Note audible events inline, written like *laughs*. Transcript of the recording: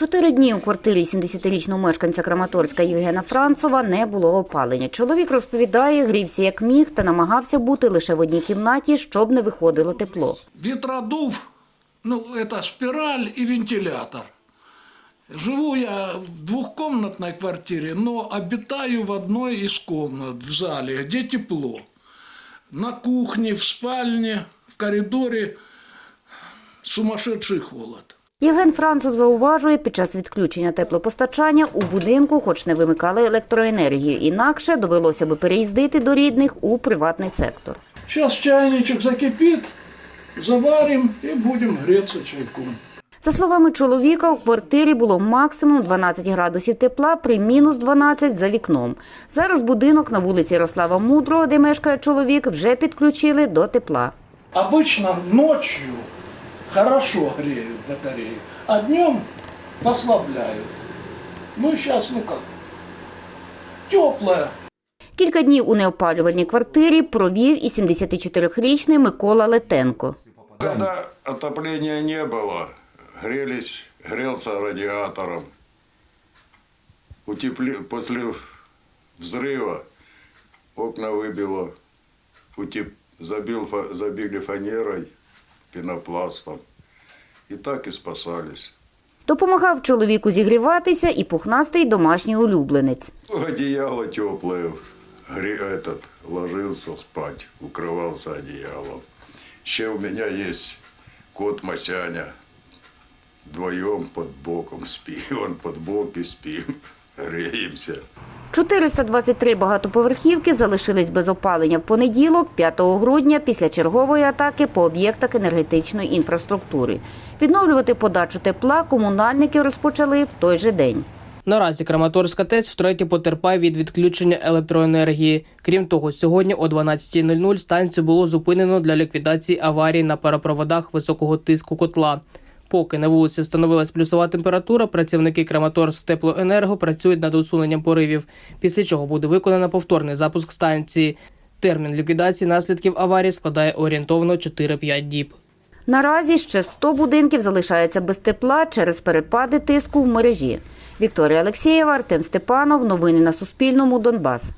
Чотири дні у квартирі 70-річного мешканця Краматорська Євгена Францова не було опалення. Чоловік розповідає, грівся як міг та намагався бути лише в одній кімнаті, щоб не виходило тепло. Ветродув, ну, это спираль и вентилятор. Живу я в двухкомнатной квартире, но обитаю в одной из комнат в зале, где тепло. На кухне, в спальне, в коридоре сумасшедший холод. Євген Францов зауважує, під час відключення теплопостачання у будинку хоч не вимикали електроенергію, інакше довелося би переїздити до рідних у приватний сектор. Сейчас чайничек закипит, заварим и будем греться чайком. За словами чоловіка, у квартирі було максимум 12 градусів тепла при мінус 12 за вікном. Зараз будинок на вулиці Ярослава Мудрого, де мешкає чоловік, вже підключили до тепла. Обычно ночью хорошо греют батареи, а днем послабляют. Ну, сейчас, ну как, теплая. Кілька днів у неопалювальній квартирі провів і 74-річний Микола Летенко. Когда отопления не было, грелись, грелся радиатором. Утепли... После взрыва окна выбило, утеп... забил... фа- забили фанерой, пенопластом. И так и спасались. Допомагав чоловіку зігріватися і пухнастий домашній улюбленець. Одеяло теплое, гре... этот, ложился спать, укрывался одеялом. Еще у меня есть кот Масяня. Вдвоем под боком спим, *laughs* он под бок и спим, греемся. 423 багатоповерхівки залишились без опалення в понеділок, 5 грудня, після чергової атаки по об'єктах енергетичної інфраструктури. Відновлювати подачу тепла комунальники розпочали в той же день. Наразі Краматорська ТЕЦ втретє потерпає від відключення електроенергії. Крім того, сьогодні о 12.00 станцію було зупинено для ліквідації аварії на паропроводах високого тиску котла. Поки на вулиці встановилась плюсова температура, працівники Краматорськ теплоенерго працюють над усуненням поривів, після чого буде виконано повторний запуск станції. Термін ліквідації наслідків аварії складає орієнтовно 4-5 діб. Наразі ще 100 будинків залишаються без тепла через перепади тиску в мережі. Вікторія Алексєєва, Артем Степанов. Новини на Суспільному. Донбас.